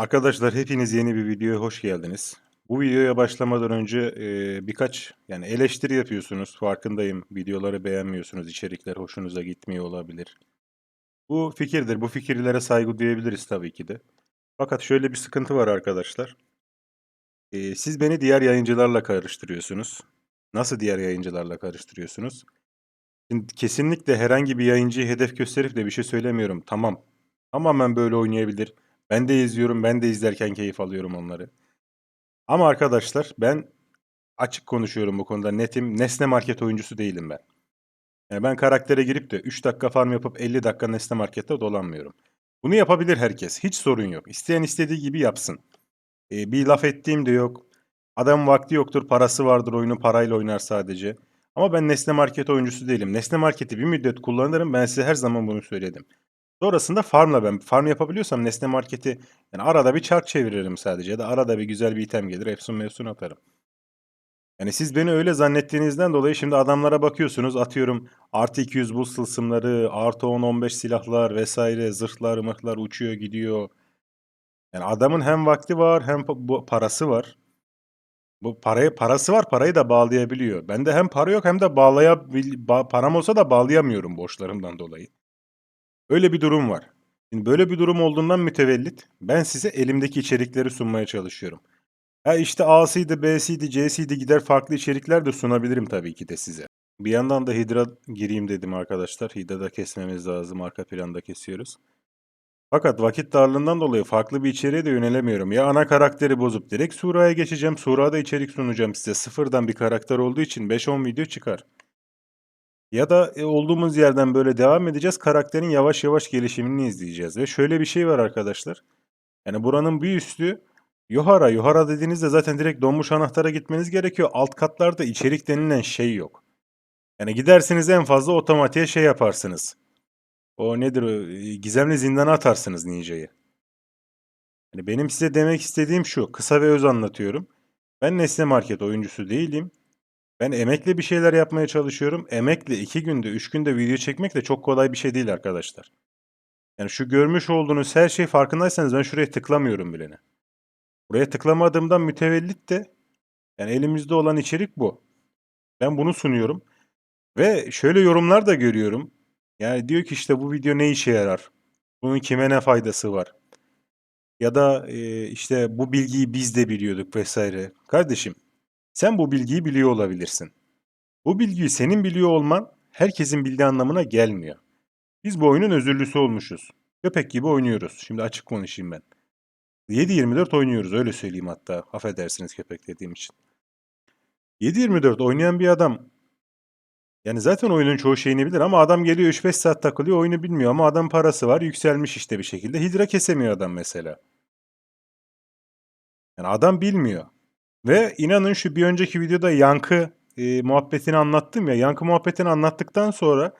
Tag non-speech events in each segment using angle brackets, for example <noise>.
Arkadaşlar hepiniz yeni bir videoya hoş geldiniz. Bu videoya başlamadan önce eee, birkaç yani eleştiri yapıyorsunuz. Farkındayım. Videoları beğenmiyorsunuz. içerikler hoşunuza gitmiyor olabilir. Bu fikirdir. Bu fikirlere saygı duyabiliriz tabii ki de. Fakat şöyle bir sıkıntı var arkadaşlar. Eee, siz beni diğer yayıncılarla karıştırıyorsunuz. Nasıl diğer yayıncılarla karıştırıyorsunuz? Şimdi kesinlikle herhangi bir yayıncıyı hedef gösterip de bir şey söylemiyorum. Tamam. Tamamen böyle oynayabilir. Ben de izliyorum. Ben de izlerken keyif alıyorum onları. Ama arkadaşlar ben açık konuşuyorum bu konuda. Netim. Nesne market oyuncusu değilim ben. Yani ben karaktere girip de 3 dakika farm yapıp 50 dakika Nesne markette dolanmıyorum. Bunu yapabilir herkes. Hiç sorun yok. İsteyen istediği gibi yapsın. Ee, bir laf ettiğim de yok. Adam vakti yoktur, parası vardır, oyunu parayla oynar sadece. Ama ben Nesne Market oyuncusu değilim. Nesne Market'i bir müddet kullanırım. Ben size her zaman bunu söyledim. Sonrasında farmla ben farm yapabiliyorsam Nesne Market'i yani arada bir çark çeviririm sadece ya da arada bir güzel bir item gelir efsun mefsun atarım. Yani siz beni öyle zannettiğinizden dolayı şimdi adamlara bakıyorsunuz atıyorum artı 200 buz tılsımları, artı 10-15 silahlar vesaire zırhlar mırhlar uçuyor gidiyor. Yani adamın hem vakti var hem bu parası var. Bu parayı parası var, parayı da bağlayabiliyor. Bende hem para yok hem de bağlayabil ba param olsa da bağlayamıyorum borçlarımdan dolayı. Öyle bir durum var. Şimdi böyle bir durum olduğundan mütevellit ben size elimdeki içerikleri sunmaya çalışıyorum. Ha işte A'sıydı, B'siydi, C'siydi gider farklı içerikler de sunabilirim tabii ki de size. Bir yandan da Hidra gireyim dedim arkadaşlar. Hidra da kesmemiz lazım. Arka planda kesiyoruz. Fakat vakit darlığından dolayı farklı bir içeriğe de yönelemiyorum. Ya ana karakteri bozup direkt Sura'ya geçeceğim. Sura'da içerik sunacağım size. Sıfırdan bir karakter olduğu için 5-10 video çıkar. Ya da e, olduğumuz yerden böyle devam edeceğiz. Karakterin yavaş yavaş gelişimini izleyeceğiz. Ve şöyle bir şey var arkadaşlar. Yani buranın bir üstü Yohara. Yohara dediğinizde zaten direkt donmuş anahtara gitmeniz gerekiyor. Alt katlarda içerik denilen şey yok. Yani gidersiniz en fazla otomatiğe şey yaparsınız. O nedir o? e, Gizemli zindana atarsınız ninjayı. Yani benim size demek istediğim şu. Kısa ve öz anlatıyorum. Ben Nesne Market oyuncusu değilim. Ben emekle bir şeyler yapmaya çalışıyorum. Emekle iki günde, üç günde video çekmek de çok kolay bir şey değil arkadaşlar. Yani şu görmüş olduğunuz her şey farkındaysanız ben şuraya tıklamıyorum bilene. Buraya tıklamadığımdan mütevellit de yani elimizde olan içerik bu. Ben bunu sunuyorum. Ve şöyle yorumlar da görüyorum. Yani diyor ki işte bu video ne işe yarar? Bunun kime ne faydası var? Ya da e, işte bu bilgiyi biz de biliyorduk vesaire. Kardeşim sen bu bilgiyi biliyor olabilirsin. Bu bilgiyi senin biliyor olman herkesin bildiği anlamına gelmiyor. Biz bu oyunun özürlüsü olmuşuz. Köpek gibi oynuyoruz. Şimdi açık konuşayım ben. 7-24 oynuyoruz öyle söyleyeyim hatta. Affedersiniz köpek dediğim için. 7-24 oynayan bir adam yani zaten oyunun çoğu şeyini bilir ama adam geliyor 3-5 saat takılıyor oyunu bilmiyor ama adam parası var yükselmiş işte bir şekilde. Hidra kesemiyor adam mesela. Yani adam bilmiyor. Ve inanın şu bir önceki videoda yankı e, muhabbetini anlattım ya. Yankı muhabbetini anlattıktan sonra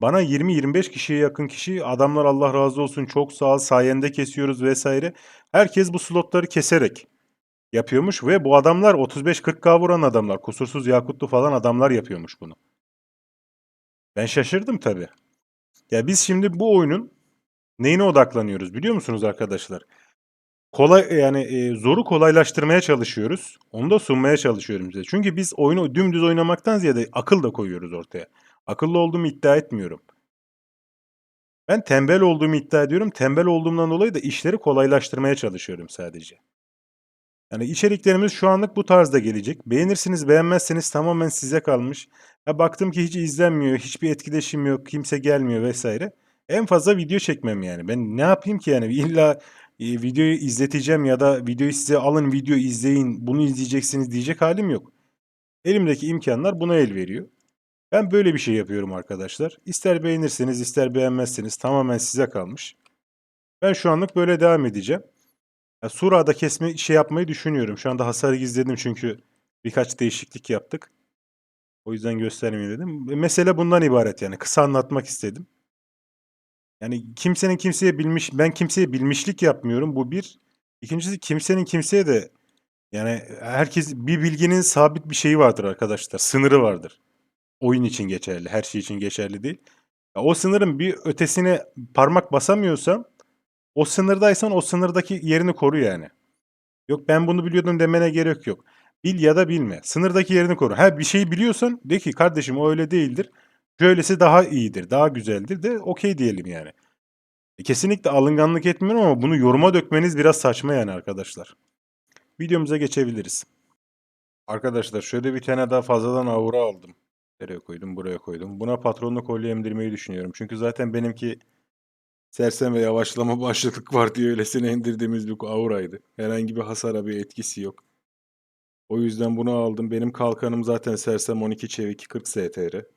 bana 20-25 kişiye yakın kişi adamlar Allah razı olsun çok sağ ol sayende kesiyoruz vesaire. Herkes bu slotları keserek yapıyormuş ve bu adamlar 35-40k vuran adamlar. Kusursuz yakutlu falan adamlar yapıyormuş bunu. Ben şaşırdım tabii. Ya biz şimdi bu oyunun neyine odaklanıyoruz biliyor musunuz arkadaşlar? Kolay yani e, zoru kolaylaştırmaya çalışıyoruz. Onu da sunmaya çalışıyorum size. Çünkü biz oyunu dümdüz oynamaktan ziyade akıl da koyuyoruz ortaya. Akıllı olduğumu iddia etmiyorum. Ben tembel olduğumu iddia ediyorum. Tembel olduğumdan dolayı da işleri kolaylaştırmaya çalışıyorum sadece. Yani içeriklerimiz şu anlık bu tarzda gelecek. Beğenirsiniz, beğenmezseniz tamamen size kalmış. Ya baktım ki hiç izlenmiyor, hiçbir etkileşim yok, kimse gelmiyor vesaire. En fazla video çekmem yani. Ben ne yapayım ki yani? <laughs> İlla e, videoyu izleteceğim ya da videoyu size alın video izleyin, bunu izleyeceksiniz diyecek halim yok. Elimdeki imkanlar buna el veriyor. Ben böyle bir şey yapıyorum arkadaşlar. İster beğenirseniz, ister beğenmezseniz tamamen size kalmış. Ben şu anlık böyle devam edeceğim. Ya, Sura'da kesme şey yapmayı düşünüyorum. Şu anda hasarı gizledim çünkü birkaç değişiklik yaptık. O yüzden göstermeyeyim dedim. Mesele bundan ibaret yani. Kısa anlatmak istedim. Yani kimsenin kimseye bilmiş, ben kimseye bilmişlik yapmıyorum. Bu bir. İkincisi kimsenin kimseye de yani herkes bir bilginin sabit bir şeyi vardır arkadaşlar. Sınırı vardır. Oyun için geçerli, her şey için geçerli değil. Ya, o sınırın bir ötesine parmak basamıyorsam O sınırdaysan o sınırdaki yerini koru yani. Yok ben bunu biliyordum demene gerek yok. Bil ya da bilme. Sınırdaki yerini koru. Ha bir şeyi biliyorsan de ki kardeşim o öyle değildir. Şöylesi daha iyidir, daha güzeldir de okey diyelim yani. E, kesinlikle alınganlık etmiyorum ama bunu yoruma dökmeniz biraz saçma yani arkadaşlar. Videomuza geçebiliriz. Arkadaşlar şöyle bir tane daha fazladan aura aldım. Nereye koydum? Buraya koydum. Buna patronlu kolye emdirmeyi düşünüyorum. Çünkü zaten benimki sersem ve yavaşlama <laughs> başlıklık var diye öylesine indirdiğimiz bir auraydı. Herhangi bir hasara bir etkisi yok. O yüzden bunu aldım. Benim kalkanım zaten sersem 12 çevik 40 STR.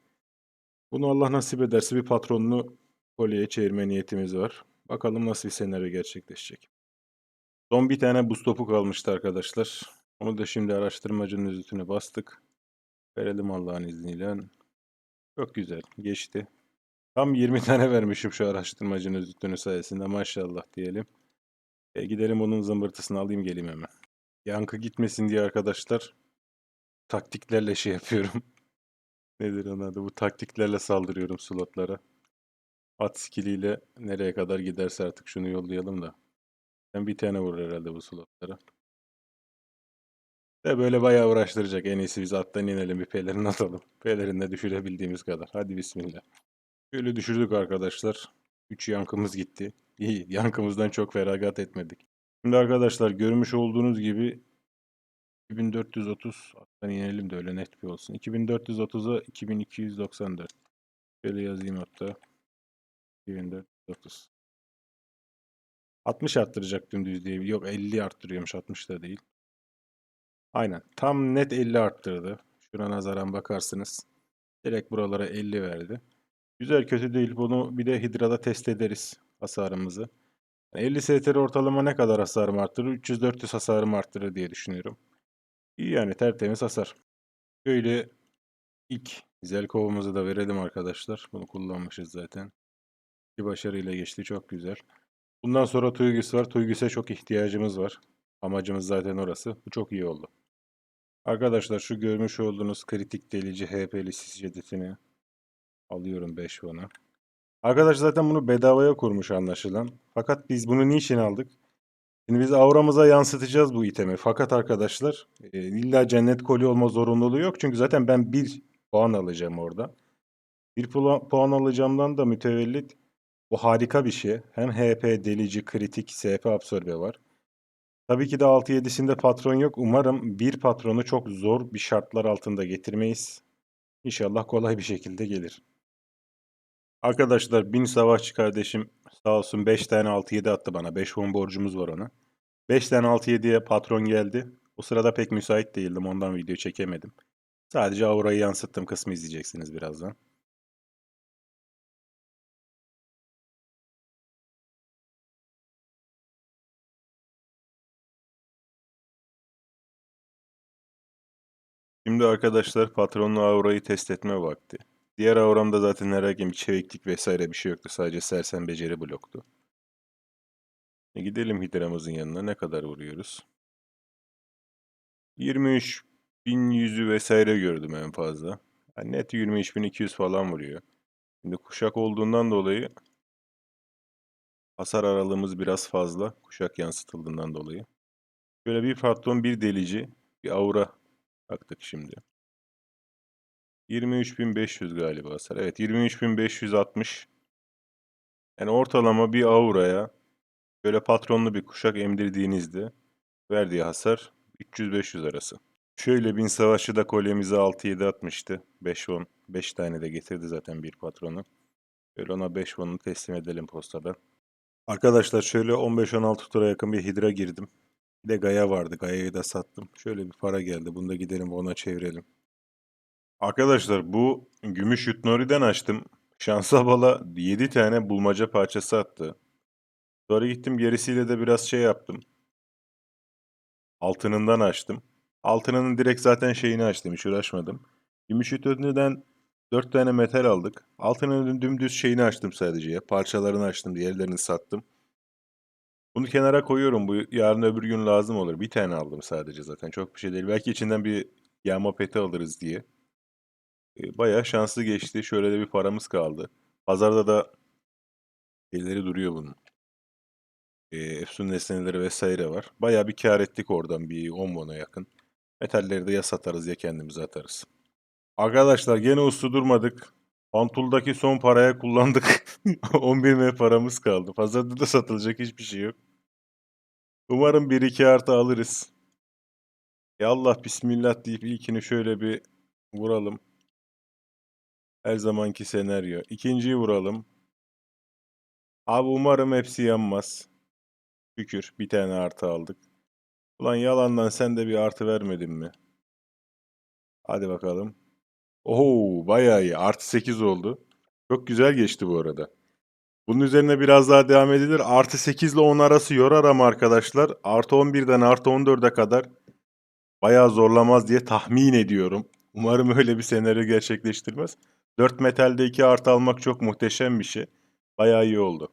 Bunu Allah nasip ederse bir patronlu kolyeye çevirme niyetimiz var. Bakalım nasıl bir senaryo gerçekleşecek. Son bir tane buz topu kalmıştı arkadaşlar. Onu da şimdi araştırmacının üstüne bastık. Verelim Allah'ın izniyle. Çok güzel. Geçti. Tam 20 <laughs> tane vermişim şu araştırmacının üstünü sayesinde. Maşallah diyelim. E, gidelim onun zımbırtısını alayım geleyim hemen. Yankı gitmesin diye arkadaşlar taktiklerle şey <laughs> yapıyorum. Nedir onun adı? Bu taktiklerle saldırıyorum slotlara. At skilliyle nereye kadar giderse artık şunu yollayalım da. Ben bir tane vurur herhalde bu slotlara. De böyle bayağı uğraştıracak. En iyisi biz attan inelim bir pelerin atalım. Pelerinle düşürebildiğimiz kadar. Hadi bismillah. Şöyle düşürdük arkadaşlar. 3 yankımız gitti. İyi. Yankımızdan çok feragat etmedik. Şimdi arkadaşlar görmüş olduğunuz gibi 2430 attan inelim de öyle net bir olsun. 2430'a 2294. Şöyle yazayım hatta. 2430. 60 arttıracaktım düz diye. Yok 50 arttırıyormuş 60 da değil. Aynen. Tam net 50 arttırdı. Şuna nazaran bakarsınız. Direkt buralara 50 verdi. Güzel kötü değil. Bunu bir de Hidra'da test ederiz hasarımızı. 50 STR ortalama ne kadar hasarımı arttırır? 300-400 hasarımı arttırır diye düşünüyorum. İyi yani tertemiz hasar. Şöyle ilk güzel kovumuzu da verelim arkadaşlar. Bunu kullanmışız zaten. Bir başarıyla geçti. Çok güzel. Bundan sonra Tuygis var. Tuygis'e çok ihtiyacımız var. Amacımız zaten orası. Bu çok iyi oldu. Arkadaşlar şu görmüş olduğunuz kritik delici HP'li sis cedetini alıyorum 5 ona. Arkadaş zaten bunu bedavaya kurmuş anlaşılan. Fakat biz bunu niçin aldık? Şimdi biz auramıza yansıtacağız bu itemi. Fakat arkadaşlar e, illa cennet kolye olma zorunluluğu yok. Çünkü zaten ben 1 puan alacağım orada. 1 puan alacağımdan da mütevellit bu harika bir şey. Hem HP, delici, kritik, SP absorbe var. Tabii ki de 6-7'sinde patron yok. Umarım bir patronu çok zor bir şartlar altında getirmeyiz. İnşallah kolay bir şekilde gelir. Arkadaşlar bin savaşçı kardeşim sağ olsun 5 tane 6-7 attı bana. 5 won borcumuz var ona. 5 tane 6-7'ye patron geldi. O sırada pek müsait değildim. Ondan video çekemedim. Sadece aurayı yansıttım kısmı izleyeceksiniz birazdan. Şimdi arkadaşlar patronlu aurayı test etme vakti. Diğer auramda zaten herhangi bir çeviklik vesaire bir şey yoktu. Sadece sersem beceri bloktu. E gidelim hidramızın yanına. Ne kadar vuruyoruz? 23 1100'ü vesaire gördüm en fazla. Yani net 23.200 falan vuruyor. Şimdi kuşak olduğundan dolayı hasar aralığımız biraz fazla. Kuşak yansıtıldığından dolayı. Şöyle bir patron, bir delici, bir aura taktık şimdi. 23.500 galiba hasar. Evet 23.560. Yani ortalama bir auraya böyle patronlu bir kuşak emdirdiğinizde verdiği hasar 300-500 arası. Şöyle bin savaşçı da kolyemize 6-7 atmıştı. 5-10. 5 tane de getirdi zaten bir patronu. Böyle ona 5-10'unu teslim edelim postada. Arkadaşlar şöyle 15-16 tura yakın bir hidra girdim. Bir de Gaya vardı. Gaya'yı da sattım. Şöyle bir para geldi. Bunu da gidelim ona çevirelim. Arkadaşlar bu gümüş Yutnori'den açtım. Şansa bala 7 tane bulmaca parçası attı. Sonra gittim gerisiyle de biraz şey yaptım. Altınından açtım. Altınının direkt zaten şeyini açtım. Hiç uğraşmadım. Gümüş Yutnori'den 4 tane metal aldık. Altının dümdüz şeyini açtım sadece. Parçalarını açtım. Diğerlerini sattım. Bunu kenara koyuyorum. Bu yarın öbür gün lazım olur. Bir tane aldım sadece zaten. Çok bir şey değil. Belki içinden bir yağma peti alırız diye. E, bayağı şanslı geçti. Şöyle de bir paramız kaldı. Pazarda da elleri duruyor bunun. e, efsun nesneleri vesaire var. Bayağı bir kâr ettik oradan bir 10 bona yakın. Metalleri de ya satarız ya kendimize atarız. Arkadaşlar gene uslu durmadık. Pantul'daki son paraya kullandık. <laughs> 11 M paramız kaldı. Pazarda da satılacak hiçbir şey yok. Umarım 1-2 artı alırız. Ya Allah bismillah deyip ilkini şöyle bir vuralım. Her zamanki senaryo. İkinciyi vuralım. Abi umarım hepsi yanmaz. Şükür bir tane artı aldık. Ulan yalandan sen de bir artı vermedin mi? Hadi bakalım. Oho bayağı iyi. Artı 8 oldu. Çok güzel geçti bu arada. Bunun üzerine biraz daha devam edilir. Artı 8 ile 10 arası yorar ama arkadaşlar. Artı 11'den artı 14'e kadar bayağı zorlamaz diye tahmin ediyorum. Umarım öyle bir senaryo gerçekleştirmez. 4 metalde 2 artı almak çok muhteşem bir şey. Bayağı iyi oldu.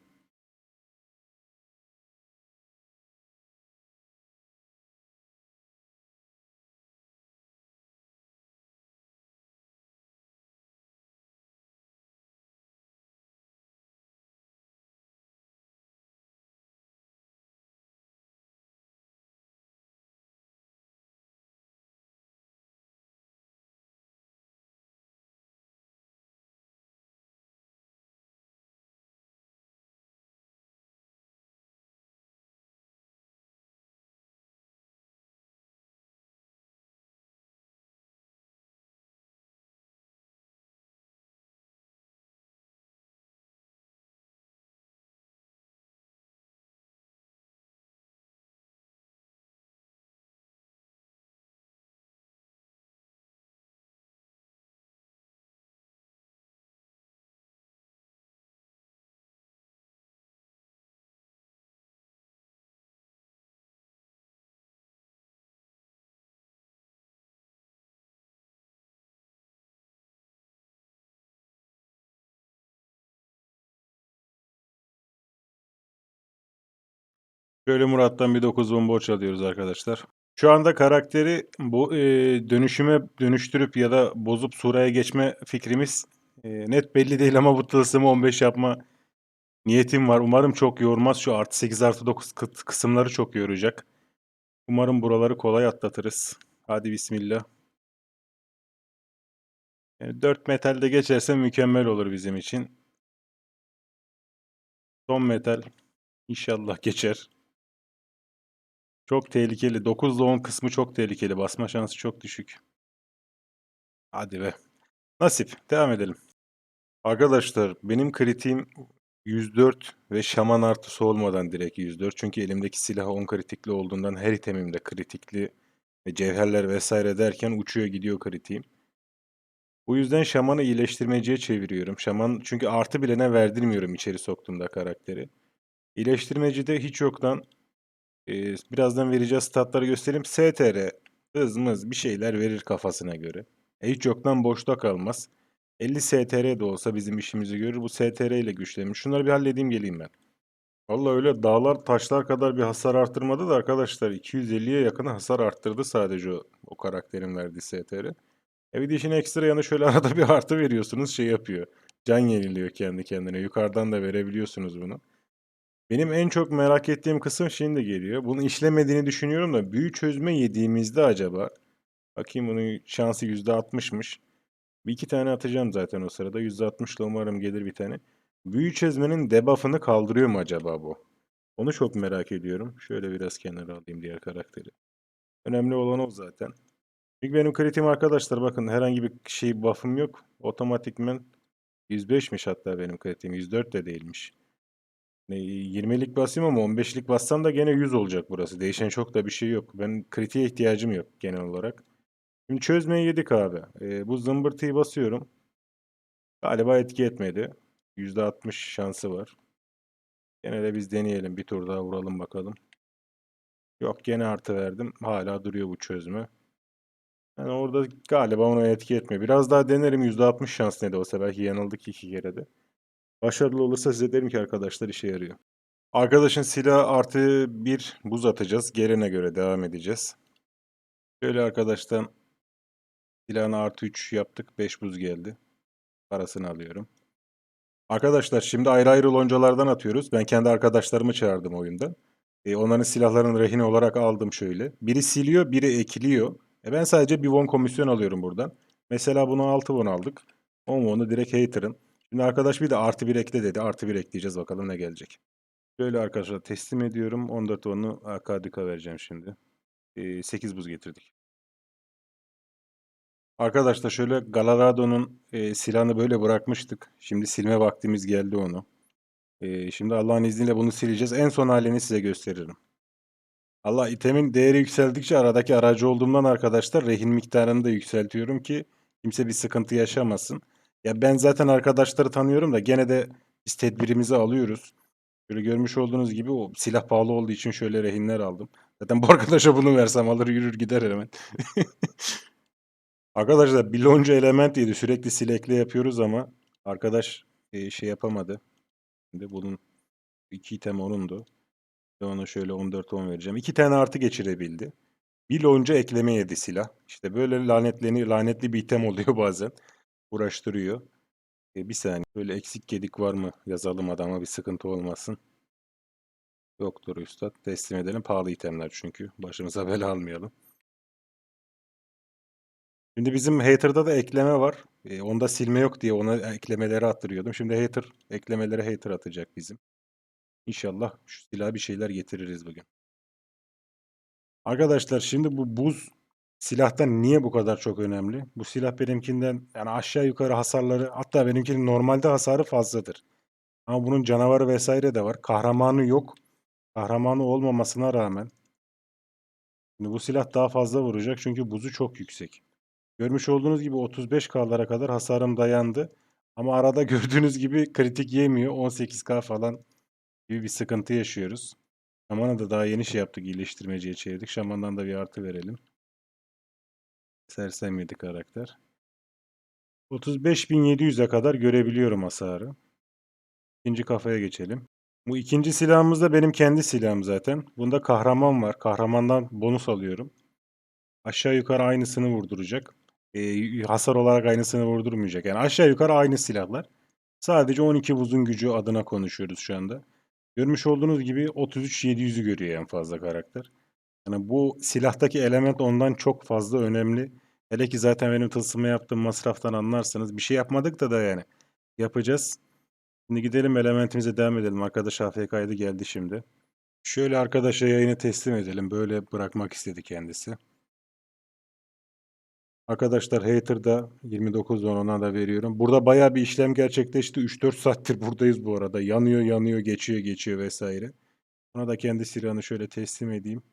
Şöyle Murat'tan bir 9 bomba borç alıyoruz arkadaşlar. Şu anda karakteri bu e, dönüşüme dönüştürüp ya da bozup suraya geçme fikrimiz e, net belli değil ama bu tılsımı 15 yapma niyetim var. Umarım çok yormaz. Şu artı 8 artı 9 kı- kısımları çok yoracak. Umarım buraları kolay atlatırız. Hadi bismillah. Yani 4 metalde geçerse mükemmel olur bizim için. Son metal inşallah geçer. Çok tehlikeli. 9 ile 10 kısmı çok tehlikeli. Basma şansı çok düşük. Hadi be. Nasip. Devam edelim. Arkadaşlar benim kritiğim 104 ve şaman artısı olmadan direkt 104. Çünkü elimdeki silah 10 kritikli olduğundan her itemimde kritikli ve cevherler vesaire derken uçuyor gidiyor kritiğim. Bu yüzden şamanı iyileştirmeciye çeviriyorum. Şaman çünkü artı bilene verdirmiyorum içeri soktuğumda karakteri. İyileştirmecide hiç yoktan e, birazdan vereceğiz statları göstereyim. STR hız mız bir şeyler verir kafasına göre. E, hiç yoktan boşta kalmaz. 50 STR de olsa bizim işimizi görür. Bu STR ile güçlenmiş. Şunları bir halledeyim geleyim ben. Vallahi öyle dağlar taşlar kadar bir hasar arttırmadı da arkadaşlar 250'ye yakın hasar arttırdı sadece o, o karakterin verdiği STR. E bir de işin ekstra yanı şöyle <laughs> arada bir artı veriyorsunuz şey yapıyor. Can yeniliyor kendi kendine. Yukarıdan da verebiliyorsunuz bunu. Benim en çok merak ettiğim kısım şimdi geliyor. Bunu işlemediğini düşünüyorum da büyü çözme yediğimizde acaba bakayım bunun şansı %60'mış. Bir iki tane atacağım zaten o sırada. %60 ile umarım gelir bir tane. Büyü çözmenin debuff'ını kaldırıyor mu acaba bu? Onu çok merak ediyorum. Şöyle biraz kenara alayım diğer karakteri. Önemli olan o zaten. Çünkü benim kritiğim arkadaşlar bakın herhangi bir şey buff'ım yok. Otomatikmen 105'miş hatta benim kritiğim. 104 de değilmiş. Ne, 20'lik basayım ama 15'lik bassam da gene 100 olacak burası. Değişen çok da bir şey yok. Ben kritiğe ihtiyacım yok genel olarak. Şimdi çözmeyi yedik abi. Ee, bu zımbırtıyı basıyorum. Galiba etki etmedi. %60 şansı var. Gene de biz deneyelim. Bir tur daha vuralım bakalım. Yok gene artı verdim. Hala duruyor bu çözme. Yani orada galiba ona etki etmiyor. Biraz daha denerim. %60 şans ne de olsa. Belki yanıldık iki kere de. Başarılı olursa size derim ki arkadaşlar işe yarıyor. Arkadaşın silah artı bir buz atacağız. Gelene göre devam edeceğiz. Şöyle arkadaştan silahını artı 3 yaptık. 5 buz geldi. Parasını alıyorum. Arkadaşlar şimdi ayrı ayrı loncalardan atıyoruz. Ben kendi arkadaşlarımı çağırdım oyunda. E, onların silahlarını rehin olarak aldım şöyle. Biri siliyor, biri ekiliyor. E, ben sadece bir won komisyon alıyorum buradan. Mesela bunu 6 won aldık. 10 won'u direkt hater'ın. Şimdi arkadaş bir de artı bir ekle dedi. Artı bir ekleyeceğiz bakalım ne gelecek. Şöyle arkadaşlar teslim ediyorum. 14 won'u Akadika vereceğim şimdi. E, 8 buz getirdik. Arkadaşlar şöyle Galaradon'un e, silahını böyle bırakmıştık. Şimdi silme vaktimiz geldi onu. E, şimdi Allah'ın izniyle bunu sileceğiz. En son halini size gösteririm. Allah itemin değeri yükseldikçe aradaki aracı olduğumdan arkadaşlar rehin miktarını da yükseltiyorum ki kimse bir sıkıntı yaşamasın. Ya ben zaten arkadaşları tanıyorum da gene de biz tedbirimizi alıyoruz. Böyle görmüş olduğunuz gibi o silah pahalı olduğu için şöyle rehinler aldım. Zaten bu <laughs> arkadaşa bunu versem alır yürür gider hemen. <laughs> Arkadaşlar bir lonca element yedi. Sürekli silekle yapıyoruz ama arkadaş e, şey yapamadı. Şimdi bunun iki item onundu. Ve ona şöyle 14-10 vereceğim. İki tane artı geçirebildi. Bir lonca ekleme yedi silah. İşte böyle lanetleni, lanetli bir item oluyor bazen. Uğraştırıyor. E, bir saniye. Böyle eksik gedik var mı yazalım adama bir sıkıntı olmasın. Yoktur üstad. Teslim edelim. Pahalı itemler çünkü. Başımıza <laughs> bela almayalım. Şimdi bizim Hater'da da ekleme var. E, onda silme yok diye ona eklemeleri attırıyordum. Şimdi Hater eklemeleri Hater atacak bizim. İnşallah şu silah bir şeyler getiririz bugün. Arkadaşlar şimdi bu buz silahtan niye bu kadar çok önemli? Bu silah benimkinden yani aşağı yukarı hasarları hatta benimkinin normalde hasarı fazladır. Ama bunun canavarı vesaire de var. Kahramanı yok. Kahramanı olmamasına rağmen şimdi bu silah daha fazla vuracak çünkü buzu çok yüksek. Görmüş olduğunuz gibi 35K'lara kadar hasarım dayandı. Ama arada <laughs> gördüğünüz gibi kritik yemiyor. 18K falan gibi bir sıkıntı yaşıyoruz. Şaman'a da daha yeni şey yaptık. iyileştirmeciye çevirdik. Şaman'dan da bir artı verelim. Sersem yedi karakter. 35.700'e kadar görebiliyorum hasarı. İkinci kafaya geçelim. Bu ikinci silahımız da benim kendi silahım zaten. Bunda kahraman var. Kahramandan bonus alıyorum. Aşağı yukarı aynısını vurduracak. Ee, hasar olarak aynısını vurdurmayacak. Yani aşağı yukarı aynı silahlar. Sadece 12 buzun gücü adına konuşuyoruz şu anda. Görmüş olduğunuz gibi 33-700'ü görüyor en fazla karakter. Yani bu silahtaki element ondan çok fazla önemli. Hele ki zaten benim tılsıma yaptığım masraftan anlarsınız. Bir şey yapmadık da da yani. Yapacağız. Şimdi gidelim elementimize devam edelim. Arkadaş AFK kaydı geldi şimdi. Şöyle arkadaşa yayını teslim edelim. Böyle bırakmak istedi kendisi. Arkadaşlar Hater'da 29 ona da veriyorum. Burada bayağı bir işlem gerçekleşti. 3-4 saattir buradayız bu arada. Yanıyor yanıyor geçiyor geçiyor vesaire. Ona da kendi silahını şöyle teslim edeyim.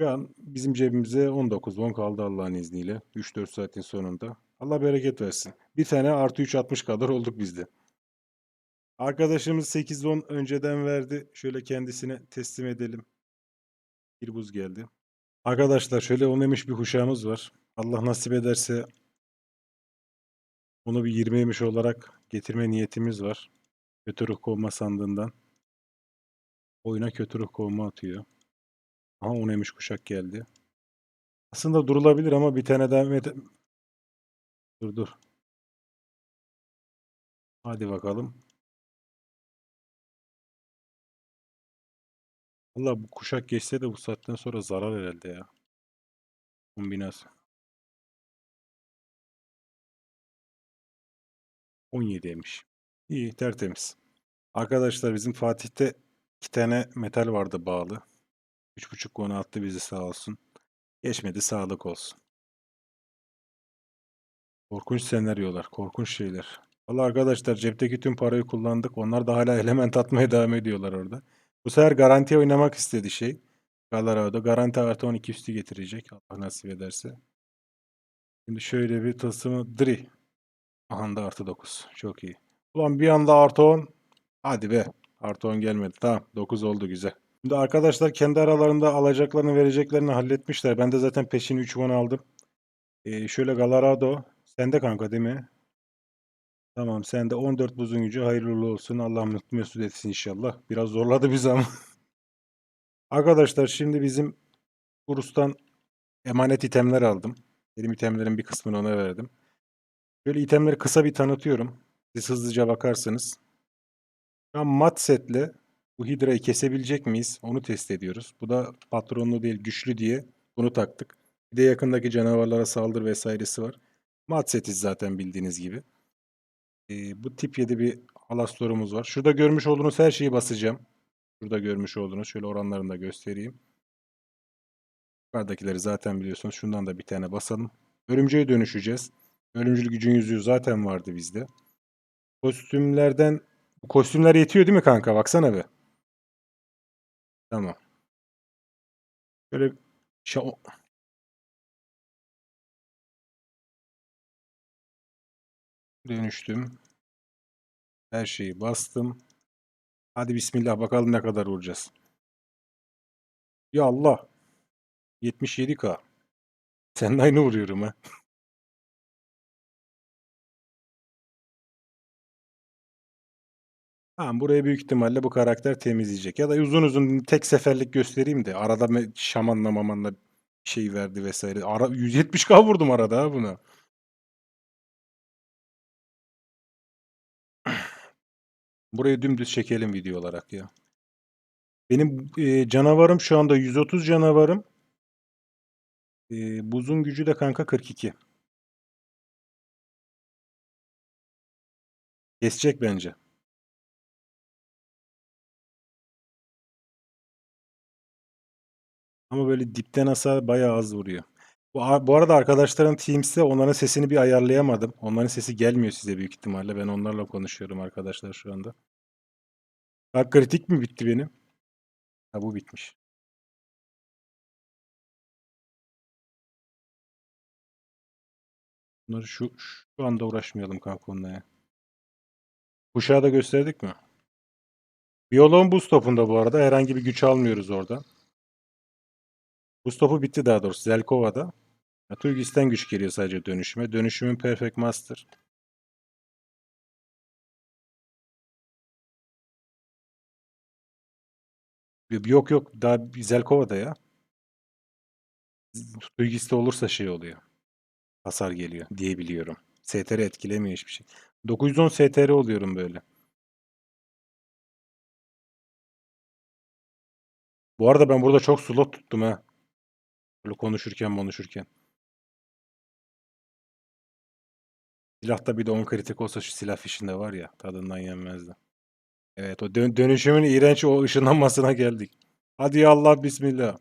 Şu an bizim cebimize 19 won kaldı Allah'ın izniyle. 3-4 saatin sonunda. Allah bereket versin. Bir tane artı 3 60 kadar olduk bizde. Arkadaşımız 8 won önceden verdi. Şöyle kendisine teslim edelim. Bir buz geldi. Arkadaşlar şöyle onemiş bir kuşağımız var. Allah nasip ederse onu bir 20 yemiş olarak getirme niyetimiz var. Kötü ruh kovma sandığından. Oyuna kötü ruh kovma atıyor. Aha onemiş kuşak geldi. Aslında durulabilir ama bir tane daha Dur dur. Hadi bakalım. Allah bu kuşak geçse de bu saatten sonra zarar herhalde ya. Kombinasyon. 17'ymiş. İyi tertemiz. Arkadaşlar bizim Fatih'te iki tane metal vardı bağlı. 3.5 konu attı bizi sağ olsun. Geçmedi sağlık olsun. Korkunç senaryolar, korkunç şeyler. Valla arkadaşlar cepteki tüm parayı kullandık. Onlar da hala <laughs> element atmaya devam ediyorlar orada. Bu sefer garanti oynamak istedi şey. Colorado garanti artı 12 üstü getirecek. Allah nasip ederse. Şimdi şöyle bir tılsımı Dri. Anda artı 9. Çok iyi. Ulan bir anda artı 10. Hadi be. Artı 10 gelmedi. Tamam. 9 oldu güzel. Şimdi arkadaşlar kendi aralarında alacaklarını vereceklerini halletmişler. Ben de zaten peşin 3 won aldım. Ee, şöyle Galarado. Sende kanka değil mi? Tamam sende 14 buzun gücü hayırlı olsun. Allah mutlu mesut etsin inşallah. Biraz zorladı bizi ama. <laughs> Arkadaşlar şimdi bizim Urus'tan emanet itemler aldım. Benim itemlerin bir kısmını ona verdim. Böyle itemleri kısa bir tanıtıyorum. Siz hızlıca bakarsınız. Şu an mat setle bu hidrayı kesebilecek miyiz? Onu test ediyoruz. Bu da patronlu değil güçlü diye bunu taktık. Bir de yakındaki canavarlara saldır vesairesi var. Mat setiz zaten bildiğiniz gibi. Ee, bu tip 7 bir halastorumuz var. Şurada görmüş olduğunuz her şeyi basacağım. Şurada görmüş olduğunuz şöyle oranlarını da göstereyim. Yukarıdakileri zaten biliyorsunuz. Şundan da bir tane basalım. Örümceğe dönüşeceğiz. Ölümcül gücün yüzüğü zaten vardı bizde. Kostümlerden bu kostümler yetiyor değil mi kanka? Baksana be. Tamam. Böyle şey dönüştüm. Her şeyi bastım. Hadi bismillah bakalım ne kadar vuracağız. Ya Allah. 77k. Seninle aynı vuruyorum ha. Tamam buraya büyük ihtimalle bu karakter temizleyecek. Ya da uzun uzun tek seferlik göstereyim de arada me- şamanla mamanla şey verdi vesaire. Ara 170k vurdum arada ha buna. <clears throat> Burayı dümdüz çekelim video olarak ya. Benim e, canavarım şu anda 130 canavarım. E, buzun gücü de kanka 42. Kesecek bence. Ama böyle dipten hasar bayağı az vuruyor. Bu, bu arada arkadaşların Teams'te onların sesini bir ayarlayamadım. Onların sesi gelmiyor size büyük ihtimalle. Ben onlarla konuşuyorum arkadaşlar şu anda. Bak kritik mi bitti benim? Ha bu bitmiş. Bunları şu, şu anda uğraşmayalım kanka onunla ya. Kuşağı da gösterdik mi? Biyoloğun buz topunda bu arada. Herhangi bir güç almıyoruz orada. Buz topu bitti daha doğrusu. Zelkova'da. Ya, Turgis'ten güç geliyor sadece dönüşüme. Dönüşümün Perfect Master. Yok yok daha Zelkova'da ya. Turgis'te olursa şey oluyor. Hasar geliyor diye biliyorum. STR etkilemiyor hiçbir şey. 910 STR oluyorum böyle. Bu arada ben burada çok slot tuttum ha. Böyle konuşurken konuşurken. Silahta bir de 10 kritik olsa şu silah fişinde var ya tadından yenmezdi. Evet o dön- dönüşümün iğrenç o ışınlanmasına geldik. Hadi ya Allah bismillah.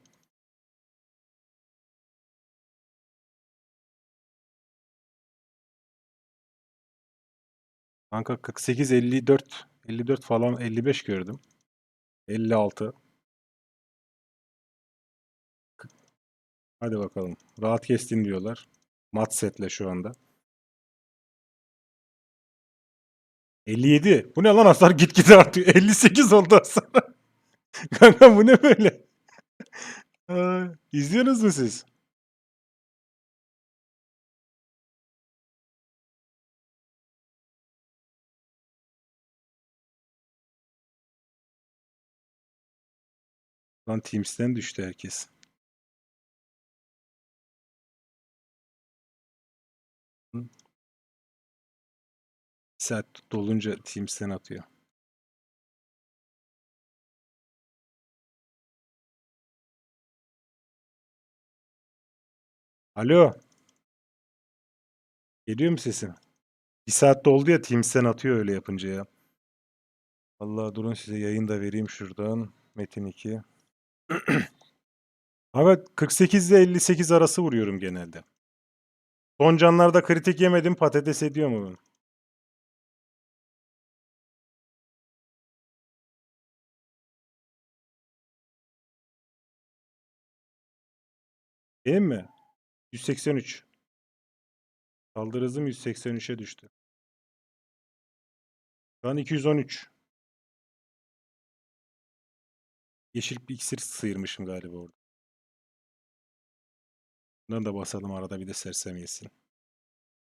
Kanka 48 54 54 falan 55 gördüm. 56. Hadi bakalım. Rahat kestin diyorlar. Mat setle şu anda. 57. Bu ne lan hasar gitgide artıyor. <laughs> 58 oldu hasar. <laughs> Kanka bu ne böyle? <laughs> Aa, İzliyorsunuz mu siz? Lan Teams'ten düştü herkes. Saat dolunca Teams'ten atıyor. Alo. Geliyor mu sesim? Bir saat doldu ya Teams'ten atıyor öyle yapınca ya. Allah durun size yayın da vereyim şuradan. Metin 2. <clears throat> Abi 48 ile 58 arası vuruyorum genelde. Son canlarda kritik yemedim patates ediyor mu? Değil mi? 183. Saldırı hızım 183'e düştü. Şu an 213. Yeşil bir iksir sıyırmışım galiba orada. Bundan da basalım arada bir de sersem yesin.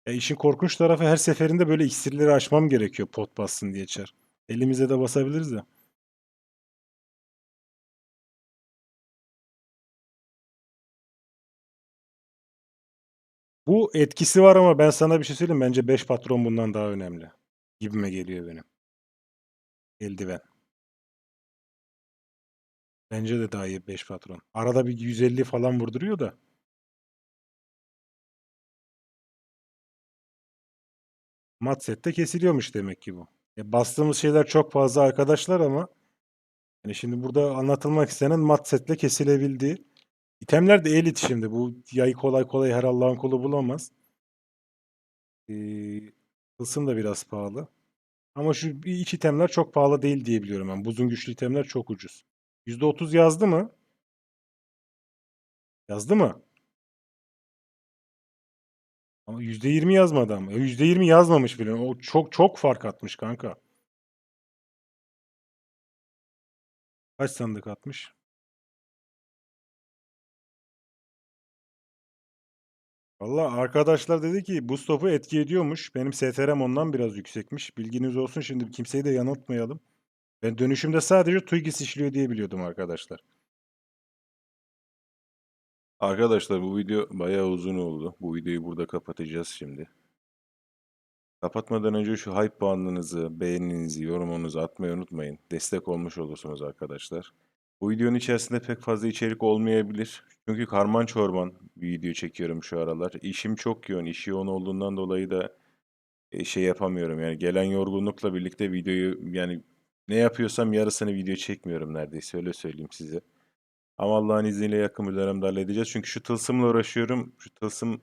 Ya işin korkunç tarafı her seferinde böyle iksirleri açmam gerekiyor pot bassın diye çar. Elimize de basabiliriz de. Bu etkisi var ama ben sana bir şey söyleyeyim. Bence 5 patron bundan daha önemli. Gibime geliyor benim. Eldiven. Bence de daha iyi 5 patron. Arada bir 150 falan vurduruyor da. Mat sette kesiliyormuş demek ki bu. Ya bastığımız şeyler çok fazla arkadaşlar ama yani şimdi burada anlatılmak istenen mat setle kesilebildiği. İtemler de elit şimdi. Bu yay kolay kolay her Allah'ın kulu bulamaz. Ee, da biraz pahalı. Ama şu iç itemler çok pahalı değil diye biliyorum ben. Buzun güçlü itemler çok ucuz. %30 yazdı mı? Yazdı mı? Ama %20 yazmadı ama. Ya %20 yazmamış bile. O çok çok fark atmış kanka. Kaç sandık atmış? Valla arkadaşlar dedi ki buz topu etki ediyormuş. Benim STR'm ondan biraz yüksekmiş. Bilginiz olsun şimdi kimseyi de yanıltmayalım. Ben dönüşümde sadece Tuygis işliyor diye biliyordum arkadaşlar. Arkadaşlar bu video bayağı uzun oldu. Bu videoyu burada kapatacağız şimdi. Kapatmadan önce şu hype puanınızı, beğeninizi, yorumunuzu atmayı unutmayın. Destek olmuş olursunuz arkadaşlar. Bu videonun içerisinde pek fazla içerik olmayabilir. Çünkü karman çorman bir video çekiyorum şu aralar. İşim çok yoğun. İş yoğun olduğundan dolayı da e, şey yapamıyorum. Yani gelen yorgunlukla birlikte videoyu yani ne yapıyorsam yarısını video çekmiyorum neredeyse öyle söyleyeyim size. Ama Allah'ın izniyle yakın bir dönemde halledeceğiz. Çünkü şu tılsımla uğraşıyorum. Şu tılsım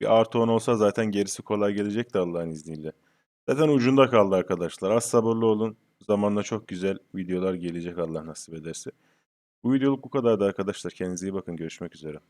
bir artı 10 olsa zaten gerisi kolay gelecek de Allah'ın izniyle. Zaten ucunda kaldı arkadaşlar. Az sabırlı olun. Zamanla çok güzel videolar gelecek Allah nasip ederse. Bu videoluk bu kadardı arkadaşlar. Kendinize iyi bakın. Görüşmek üzere.